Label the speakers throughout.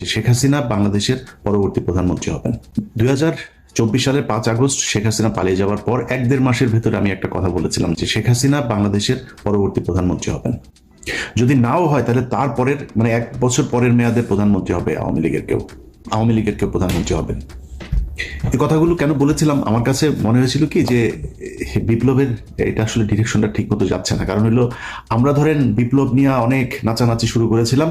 Speaker 1: শেখ হাসিনা বাংলাদেশের পরবর্তী প্রধানমন্ত্রী হবেন। দুই চব্বিশ সালের পাঁচ আগস্ট শেখ হাসিনা পালিয়ে যাওয়ার পর এক দেড় মাসের ভেতরে আমি একটা কথা বলেছিলাম যে শেখ হাসিনা বাংলাদেশের পরবর্তী প্রধানমন্ত্রী হবেন। যদি নাও হয় তাহলে তারপরের মানে এক বছর পরের মেয়াদের প্রধানমন্ত্রী হবে আওয়ামী লীগের কেউ, আওয়ামী লীগের কেউ প্রধানমন্ত্রী হবেন। এই কথাগুলো কেন বলেছিলাম? আমার কাছে মনে হয়েছিল কি যে বিপ্লবের, এটা আসলে ডিরেকশনটা ঠিক মতো যাচ্ছে না। কারণ হলো, আমরা ধরেন বিপ্লব নিয়ে অনেক নাচানাচি শুরু করেছিলাম।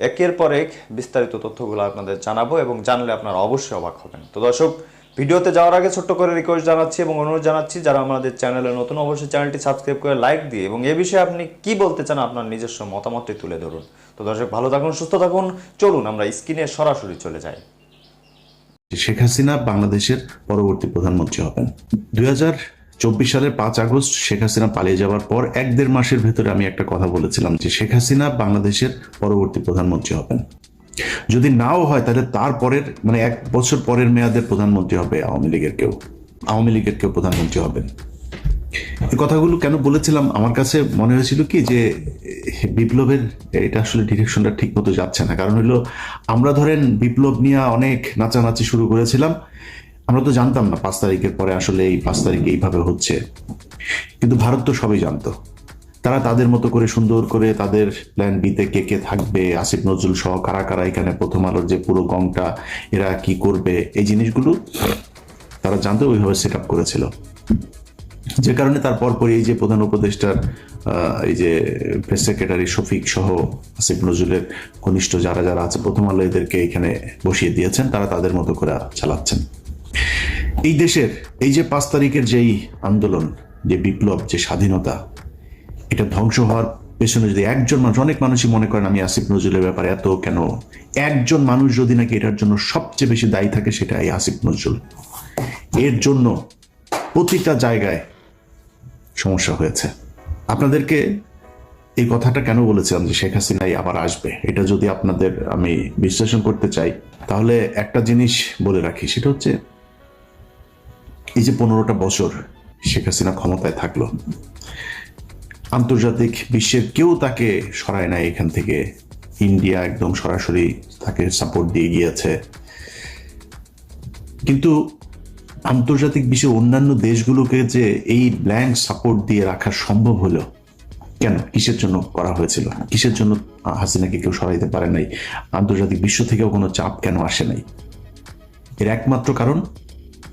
Speaker 2: একের পর এক বিস্তারিত তথ্যগুলো আপনাদের জানাব এবং জানলে আপনারা অবশ্যই অবাক হবেন। তো দর্শক, ভিডিওতে যাওয়ার আগে ছোট্ট করে রিকোয়েস্ট জানাচ্ছি এবং অনুরোধ জানাচ্ছি, যারা আমাদের চ্যানেলে নতুন অবশ্যই চ্যানেলটি সাবস্ক্রাইব করে লাইক দিয়ে এবং এ বিষয়ে আপনি কি বলতে চান আপনার নিজস্ব মতামতটি তুলে ধরুন। তো দর্শক, ভালো থাকুন, সুস্থ থাকুন, চলুন আমরা স্ক্রিনে সরাসরি চলে যাই।
Speaker 1: শেখ হাসিনা বাংলাদেশের পরবর্তী প্রধানমন্ত্রী হবেন। দু হাজার চব্বিশ সালের পাঁচ আগস্ট শেখ হাসিনা পালিয়ে যাওয়ার পর এক দেড় মাসের ভেতরে আমি একটা কথা বলেছিলাম যে শেখ হাসিনা বাংলাদেশের পরবর্তী প্রধানমন্ত্রী হবেন। যদি নাও হয় তাহলে তার পরের মানে এক বছর পরের মেয়াদের প্রধানমন্ত্রী হবে আওয়ামী লীগের কেউ, আওয়ামী লীগের কেউ প্রধানমন্ত্রী হবেন। এই কথাগুলো কেন বলেছিলাম? আমার কাছে মনে হয়েছিল কি যে, বিপ্লবের এটা আসলে ডিরেকশনটা ঠিক মতো যাচ্ছে না। কারণ হলো, আমরা ধরেন বিপ্লব নিয়ে অনেক নাচানাচি শুরু করেছিলাম। আমরা তো জানতাম না পাঁচ তারিখের পরে আসলে এই পাঁচ তারিখে এইভাবে হচ্ছে। কিন্তু ভারত তো সবই জানতো। তারা তাদের মতো করে সুন্দর করে তাদের প্ল্যান বিতে কে কে থাকবে, আসিফ নজরুল সহ কারা কারা এখানে প্রথম আলোর যে পুরো গংটা এরা কি করবে, এই জিনিসগুলো তারা জানতো ওইভাবে সেট আপ করেছিল। যে কারণে তার পরপরই এই যে প্রধান উপদেষ্টার এই যে প্রেস সেক্রেটারি শফিক সহ আসিফ নজরুলের ঘনিষ্ঠ যারা যারা আছে, প্রথম আলো এদেরকে এখানে বসিয়ে দিয়েছেন, তারা তাদের মতো করে চালাচ্ছেন। এই দেশের, এই যে পাঁচ তারিখের যেই আন্দোলন, যে বিপ্লব, যে স্বাধীনতা, এটা ধ্বংস হওয়ার পেছনে যদি একজন মানুষ, অনেক মানুষই মনে করেন আমি আসিফ নজরুলের ব্যাপারে এত কেন? একজন মানুষ যদি নাকি এটার জন্য সবচেয়ে বেশি দায়ী থাকে সেটা এই আসিফ নজরুল। এর জন্য প্রতিটা জায়গায় সমস্যা হয়েছে। আপনাদেরকে এই কথাটা কেন বলেছিলাম যে শেখ হাসিনাই আবার আসবে? এটা যদি আপনাদের আমি বিশ্লেষণ করতে চাই, তাহলে একটা জিনিস বলে রাখি, সেটা হচ্ছে এই যে পনেরোটা বছর শেখ হাসিনা ক্ষমতায় থাকল, আন্তর্জাতিক বিশ্বের কেউ তাকে সরায় নাই এখান থেকে। ইন্ডিয়া একদম সরাসরি তাকে সাপোর্ট দিয়ে গিয়েছে। কিন্তু আন্তর্জাতিক বিশ্বের অন্যান্য দেশগুলোকে যে এই ব্ল্যাঙ্ক সাপোর্ট দিয়ে রাখা সম্ভব হলো, কেন? কিসের জন্য করা হয়েছিল? কিসের জন্য হাসিনাকে কেউ সরাইতে পারে নাই? আন্তর্জাতিক বিশ্ব থেকেও কোনো চাপ কেন আসে নাই? এর একমাত্র কারণ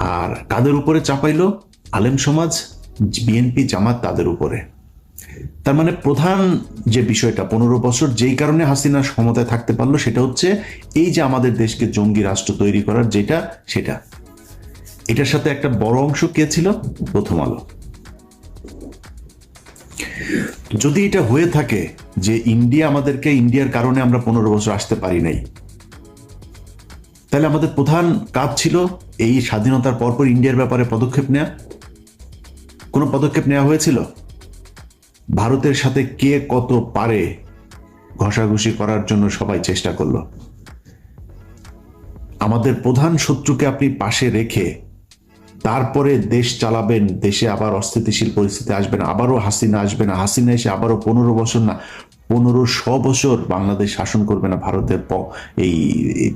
Speaker 1: আর কাদের উপরে চাপাইলো? আলেম সমাজ বিএনপি জামাত তাদের উপরে। তার মানে প্রধান যে বিষয়টা, পনেরো বছর যেই কারণে হাসিনা ক্ষমতায় থাকতে পারল, সেটা হচ্ছে এই যে আমাদের দেশকে জঙ্গি রাষ্ট্র তৈরি করার যেটা, সেটা। এটার সাথে একটা বড় অংশ কে ছিল? প্রথম আলো। যদি এটা হয়ে থাকে যে ইন্ডিয়া আমাদেরকে, ইন্ডিয়ার কারণে আমরা পনেরো বছর আসতে পারি নাই তাহলে আমাদের প্রধান কাজ ছিল এই স্বাধীনতার পরপর ইন্ডিয়ার ব্যাপারে পদক্ষেপ নেওয়া কোনো পদক্ষেপ নেওয়া হয়েছিল? ভারতের সাথে কে কত পারে ঘষাঘষি করার জন্য সবাই চেষ্টা করল। আমাদের প্রধান শত্রুকে আপনি পাশে রেখে তারপরে দেশ চালাবেন, দেশে আবার অস্থিতিশীল পরিস্থিতি আসবে না, আবারও হাসিনা আসবে না, হাসিনা এসে আবারও পনেরো বছর না পনেরো শ বছর বাংলাদেশ শাসন করবে না ভারতের প এই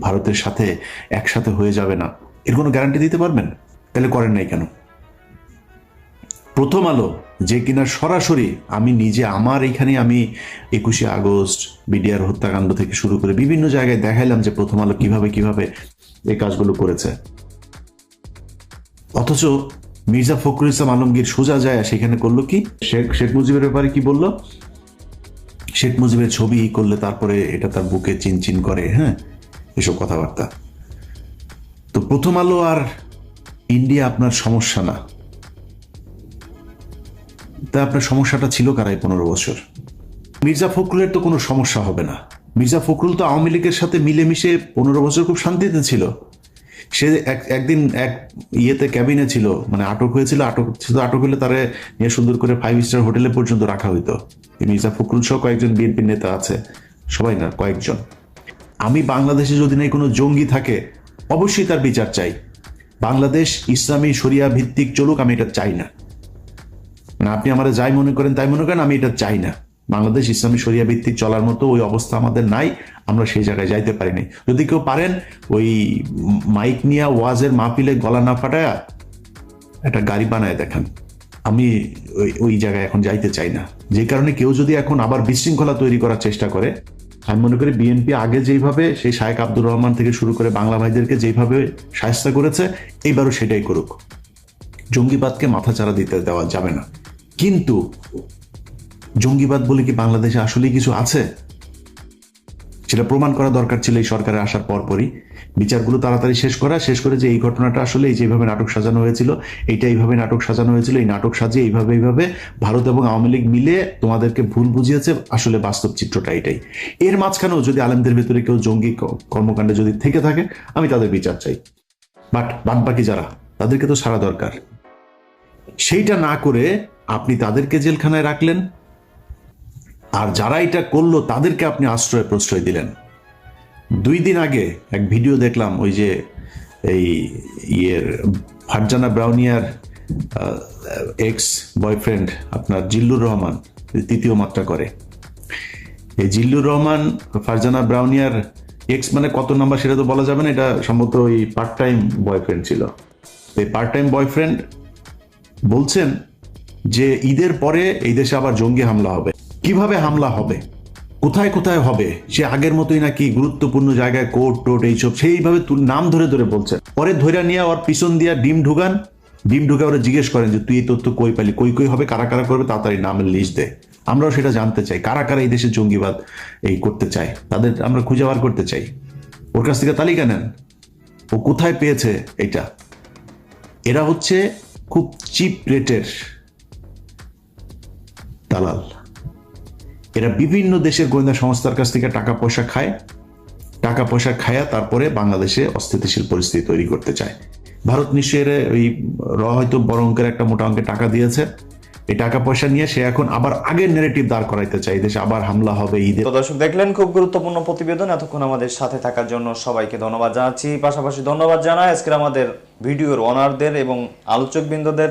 Speaker 1: ভারতের সাথে একসাথে হয়ে যাবে না। এর কোনো গ্যারান্টি দিতে পারবেন? তাহলে করেন নাই কেন? প্রথম আলো যে কিনা সরাসরি আমি নিজে আমার এখানে আমি একুশে আগস্ট বিডিআর হত্যাকাণ্ড থেকে শুরু করে বিভিন্ন জায়গায় দেখাইলাম যে প্রথম আলো কীভাবে কীভাবে এই কাজগুলো করেছে। অথচ মির্জা ফখরুল ইসলাম আলমগীর সোজা যায় সেখানে করল কি? শেখ শেখ মুজিবের ব্যাপারে কি বলল? শেখ মুজিবের ছবি করলে তারপরে এটা তার বুকে চিনচিন করে হ্যাঁ? এসব কথাবার্তা। তো প্রথম আলো আর ইন্ডিয়া আপনার সমস্যা না। তা আপনার সমস্যাটা ছিল কারাই পনেরো বছর? মির্জা ফখরুলের তো কোনো সমস্যা হবে না। মির্জা ফখরুল তো আওয়ামী লীগের সাথে মিলেমিশে পনেরো বছর খুব শান্তিতে ছিল। সে এক- একদিন এক ইয়েতে ক্যাবিনে ছিল মানে আটক হয়েছিল, আটক, শুধু আটক হলে তারে নিয়ে সুন্দর করে ফাইভ স্টার হোটেলে পর্যন্ত রাখা হইতো। মির্জা ফখরুল সহ কয়েকজন বিএনপি নেতা আছে, সবাই না, কয়েকজন। আমি বাংলাদেশে যদি নাই কোনো জঙ্গি থাকে, অবশ্যই তার বিচার চাই। বাংলাদেশ ইসলামী শরিয়া ভিত্তিক চলুক, আমি এটা চাই না। মানে আপনি আমার যাই মনে করেন, তাই মনে করেন, আমি এটা চাই না। বাংলাদেশ ইসলামী শরিয়া ভিত্তিক চলার মতো ওই অবস্থা আমাদের নাই, আমরা সেই জায়গায় যাইতে পারিনি। যদি কেউ পারেন, ওই মাইক নিয়ে ওয়াজের মাহফিলে গলা না ফাটায়া একটা গাড়ি বানায় দেখান। আমি ওই ওই জায়গায় এখন যাইতে চাই না। যে কারণে কেউ যদি এখন আবার বিশৃঙ্খলা তৈরি করার চেষ্টা করে, আমি মনে করি বিএনপি আগে যেইভাবে সেই শায়েক আব্দুর রহমান থেকে শুরু করে বাংলা ভাইদেরকে যেইভাবে সাহায্য করেছে, এইবারও সেটাই করুক। জঙ্গিবাদকে মাথাচাড়া দিতে দেওয়া যাবে না। কিন্তু জঙ্গিবাদ বলে কি বাংলাদেশে আসলেই কিছু আছে? সেটা প্রমাণ করা দরকার ছিল এই সরকারের আসার পরপরই। বিচারগুলো তাড়াতাড়ি শেষ করা, শেষ করে যে এই ঘটনাটা আসলে এই যেভাবে নাটক সাজানো হয়েছিল, এইটা এইভাবে নাটক সাজানো হয়েছিল, এই নাটক সাজিয়ে এইভাবে এইভাবে ভারত এবং আওয়ামী লীগ মিলে তোমাদেরকে ভুল বুঝিয়েছে, আসলে বাস্তব চিত্রটা এটাই। এর মাঝখানেও যদি আলেমদের ভেতরে কেউ জঙ্গি কর্মকাণ্ডে যদি থেকে থাকে, আমি তাদের বিচার চাই। বাট বাদ বাকি যারা, তাদেরকে তো সারা দরকার। সেইটা না করে আপনি তাদেরকে জেলখানায় রাখলেন আর যারা এটা করল, তাদেরকে আপনি আশ্রয় প্রশ্রয় দিলেন। দুই দিন আগে এক ভিডিও দেখলাম, ওই যে এই ইয়ের ফারজানা ব্রাউনিয়ার এক্স বয়ফ্রেন্ড আপনার জিল্লুর রহমান, তৃতীয় মাত্রা করে। এই জিল্লুর রহমান, ফারজানা ব্রাউনিয়ার এক্স মানে কত নাম্বার সেটা তো বলা যাবে না, এটা সম্ভবত ওই পার্ট টাইম বয়ফ্রেন্ড ছিল এই পার্ট টাইম বয়ফ্রেন্ড বলছেন যে ঈদের পরে এই দেশে আবার জঙ্গি হামলা হবে। কীভাবে হামলা হবে? কোথায় কোথায় হবে? সে আগের মতোই নাকি গুরুত্বপূর্ণ জায়গায় কোর্ট টোট এইসব সেইভাবে নাম ধরে ধরে বলছেন পরে ধরে নিয়ে ওর পিছন দিয়া ডিম ঢুকান। ডিম ঢুকে ওরা জিজ্ঞেস করেন যে, তুই এই তথ্য কই পালি কই কই হবে? কারা কারা করবে? তাড়াতাড়ি নামের লিস্ট দে। আমরাও সেটা জানতে চাই। কারা কারা এই দেশে জঙ্গিবাদ এই করতে চায়? তাদের আমরা খুঁজে বার করতে চাই। ওর কাছ থেকে তালিকা নেন। ও কোথায় পেয়েছে এটা? এরা হচ্ছে খুব চিপ রেটের দালাল। এরা বিভিন্ন দেশের গোয়েন্দা সংস্থার কাছ থেকে টাকা পয়সা খায়। টাকা পয়সা খায়া তারপরে বাংলাদেশে অস্থিতিশীল পরিস্থিতি তৈরি করতে চায়। ভারত নিশ্চয়ই এর ওই র হয়তো বড় অঙ্কের একটা মোটা অঙ্কের টাকা দিয়েছে। এই টাকা পয়সা নিয়ে সে এখন আবার আগের নেগেটিভ দাঁড় করাইতে চায়। এই দেশে আবার হামলা হবে ঈদের
Speaker 2: তো দর্শক, দেখলেন খুব গুরুত্বপূর্ণ প্রতিবেদন। এতক্ষণ আমাদের সাথে থাকার জন্য সবাইকে ধন্যবাদ জানাচ্ছি। পাশাপাশি ধন্যবাদ জানাই আজকের আমাদের ভিডিওর অনারদের এবং আলোচকবৃন্দদের।